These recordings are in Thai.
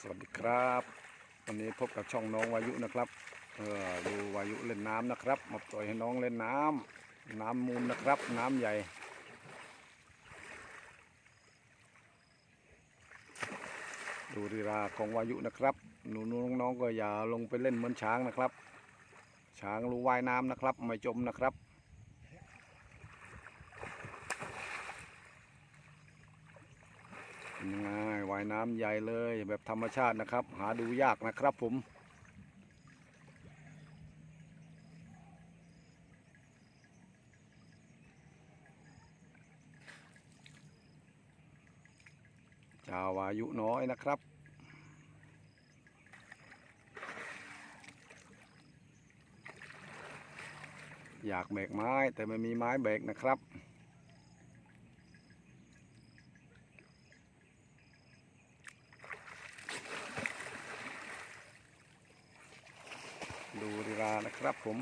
สวัสดีครับ วันนี้พบกับช่องน้องวายุนะครับเออดูวายุเล่นน้ำนะครับมาปล่อยให้น้องเล่นน้ำน้ำมูลนะครับ น้ำใหญ่ ดูรีราของวายุนะครับหนูน้องๆก็อย่าลงไปเล่นเหมือนช้างนะครับ ช้างรู้ว่ายน้ำนะครับ ไม่จมนะครับ ง่าย ว่ายน้ำใหญ่เลยแบบธรรมชาตินะครับ หาดูยากนะครับผมจาวอายุน้อยนะครับอยากแบกไม้แต่ไม่มีไม้แบกนะครับ ดูดีรา นะครับผม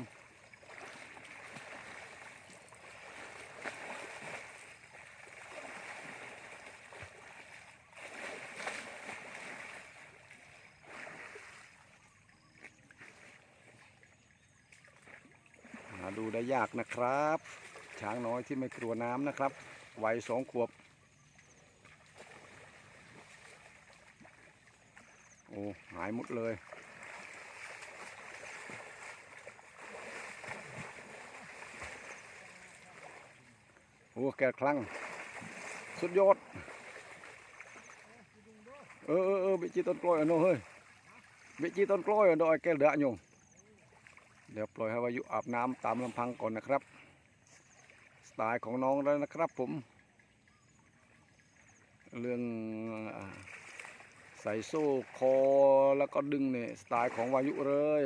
ดูได้ยากนะครับ ช้างน้อยที่ไม่กลัวน้ำนะครับ วัยสองขวบ โอ้ หายหมดเลย โอ้แกคลั่งสุดยอด เออเออเออบิจีต้นกล้อยอะโน้เฮ้ยบิจีต้นกล้อยอะดอยแกเดะโยงเดี๋ยวปล่อยให้วายุอาบน้ำตามลำพังก่อนนะครับ สไตล์ของน้องแล้วนะครับผม เรื่องใส่โซ่คอแล้วก็ดึงเนี่ยสไตล์ของวายุเลย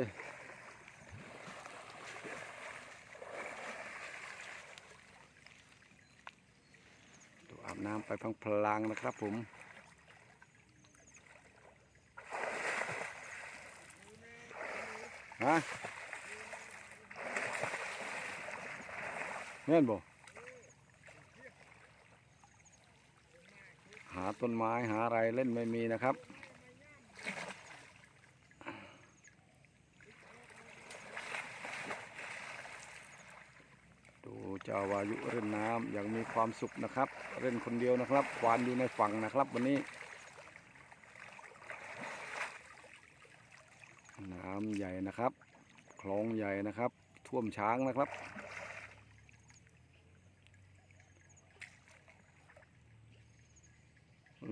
อาบน้ำไปพังพลางนะครับผมฮะเล่นบ่หาต้นไม้หาอะไรเล่นไม่มีนะครับ ดูเจ้าวายุเล่นน้ำอย่างมีความสุขนะครับ เล่นคนเดียวนะครับควานอยู่ในฝั่งนะครับ วันนี้ น้ำใหญ่นะครับคลองใหญ่นะครับ ท่วมช้างนะครับ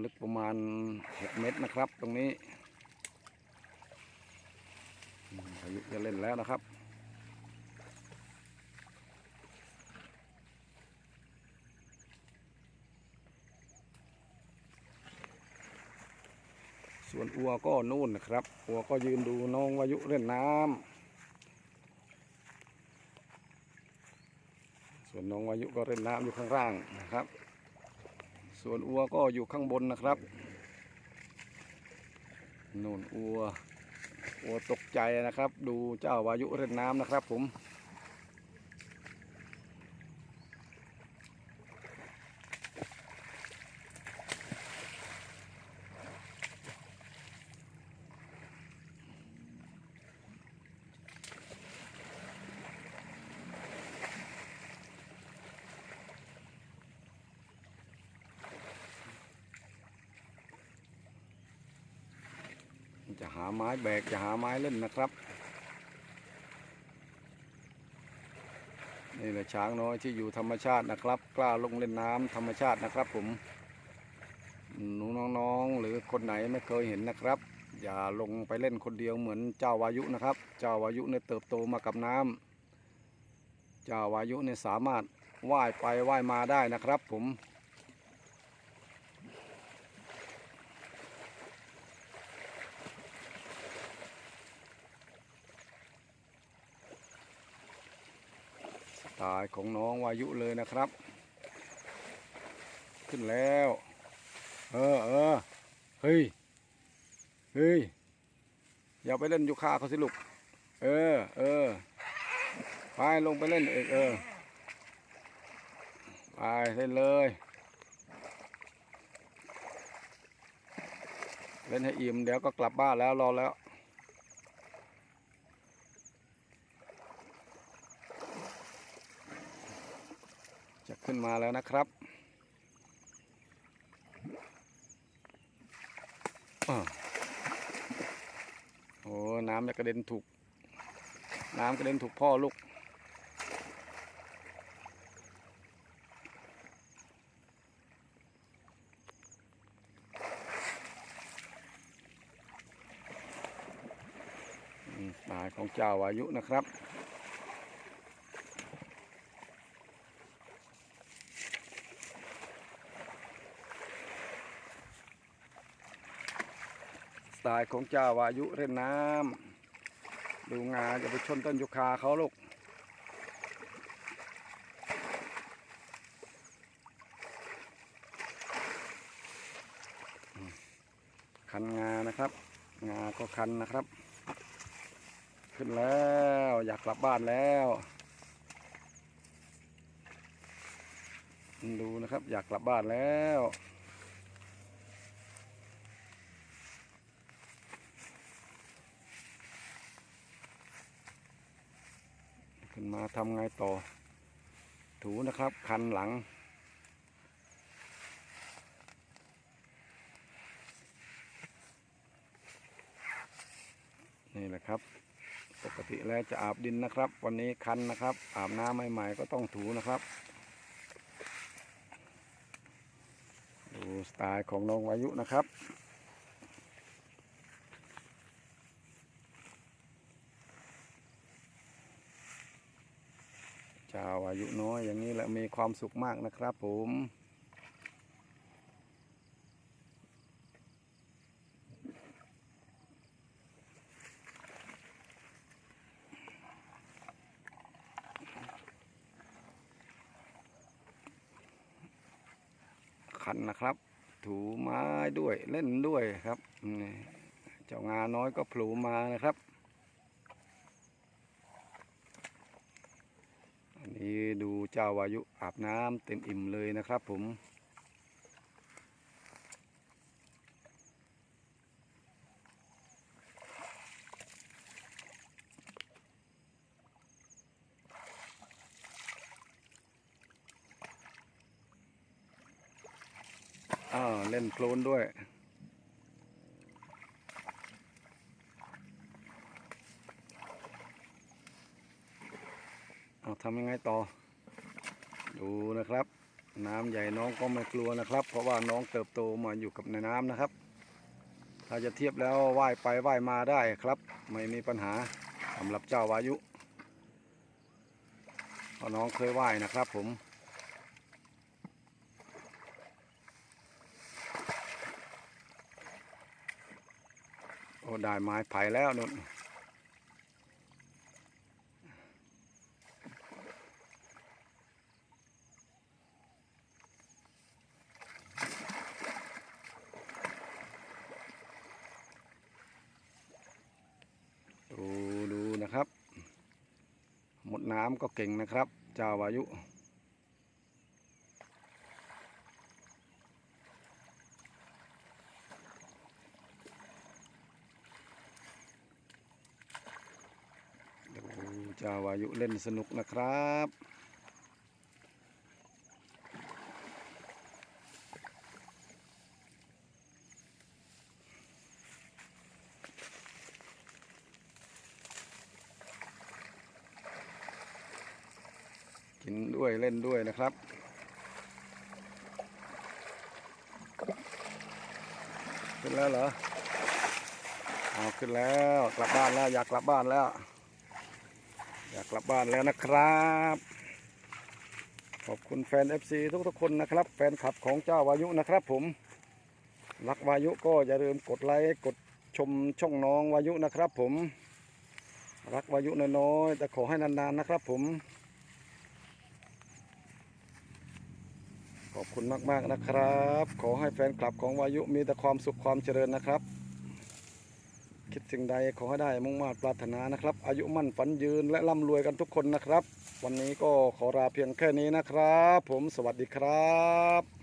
ลึกประมาณ 6 เมตรนะครับ ตรงนี้อืมพายุจะเล่นแล้วนะครับ ส่วนอัวก็นู่นนะครับ อัวก็ยืนดูน้องวายุเล่นน้ำส่วนน้องวายุก็เล่นน้ำอยู่ข้างล่างนะครับ ส่วนอัวก็อยู่ข้างบนนะครับนู่นอัวอัวตกใจนะครับ ดูเจ้าวายุเล่นน้ำนะครับผม หาไม้แบกจะหาไม้เล่นนะครับนี่แหละช้างน้อยที่อยู่ธรรมชาตินะครับ กล้าลงเล่นน้ำธรรมชาตินะครับ ผมหนูน้องๆหรือคนไหนไม่เคยเห็นนะครับ อย่าลงไปเล่นคนเดียวเหมือนเจ้าวายุนะครับ เจ้าวายุเนี่ยเติบโตมากับน้ำเจ้าวายุเนี่ยสามารถว่ายไปว่ายมาได้นะครับ ผม ตล์ของน้องวายุเลยนะครับ ขึ้นแล้ว เออเออเฮ้ยเฮ้ยอย่าไปเล่นยูคาเขาสิลูกเออเออไปลงไปเล่นเอกเออไปเล่นเลยเเล่นให้อิ่มเดี๋ยวก็กลับบ้านแล้วรอแล้ว ขึ้นมาแล้วนะครับโอ้น้ำจะกระเด็นถูก น้ำกระเด็นถูกพ่อลูกอืมายของเจ้าอายุนะครับ สไตล์ของเจ้าวายุเล่นน้ำดูงาจะไปชนต้นยูคาเขาลูกคันงานะครับ งาก็คันนะครับ ขึ้นแล้วอยากกลับบ้านแล้ว ดูนะครับ อยากกลับบ้านแล้ว มาทำไงต่อ ถูนะครับ คันหลัง นี่แหละครับ ปกติแล้วจะอาบดินนะครับ วันนี้คันนะครับ อาบน้ำใหม่ ๆ ก็ต้องถูนะครับ ดูสไตล์ของน้องวายุนะครับ ชาวอายุน้อยอย่างนี้แหละมีความสุขมากนะครับผมขันนะครับ ถูไม้ด้วยเล่นด้วยครับเจ้างาน้อยก็ผล่มานะครับ อันนี้ดูเจ้าวายุอาบน้ำเต็มอิ่มเลยนะครับผมอ่าวเล่นโคลนด้วยเอาทำยังไงต่อ ดูนะครับ น้ำใหญ่น้องก็ไม่กลัวนะครับ เพราะว่าน้องเติบโตมาอยู่กับในน้ำนะครับ ถ้าจะเทียบแล้วว่ายไปว่ายมาได้ครับ ไม่มีปัญหาสำหรับเจ้าวายุเพราะน้องเคยว่ายนะครับผมโอ้ได้ไม้ไผ่แล้วนุ่นดูดูนะครับ หมดน้ำก็เก่งนะครับเจ้าวายุดูเจ้าวายุเล่นสนุกนะครับ กินด้วยเล่นด้วยนะครับ ขึ้นแล้วเหรอเอาขึ้นแล้วกลับบ้านแล้วอยากกลับบ้านแล้ว อยากกลับบ้านแล้วนะครับ ขอบคุณแฟน FC ทุกๆคนนะครับ แฟนคลับของเจ้าวายุนะครับ ผมรักวายุก็อย่าลืมกดไลค์กดชมช่องน้องวายุนะครับ ผมรักวายุน้อยๆแต่ขอให้นานๆนะครับ ผม อบคุณมาก ๆ นะครับ ขอให้แฟนคลับของวายุมีแต่ความสุขความเจริญนะครับ คิดสิ่งใดขอให้ได้มุ่งมา่ปรารถนานะครับ อายุมั่นฝันยืนและร่ำรวยกันทุกคนนะครับ วันนี้ก็ขอลาเพียงแค่นี้นะครับ ผมสวัสดีครับ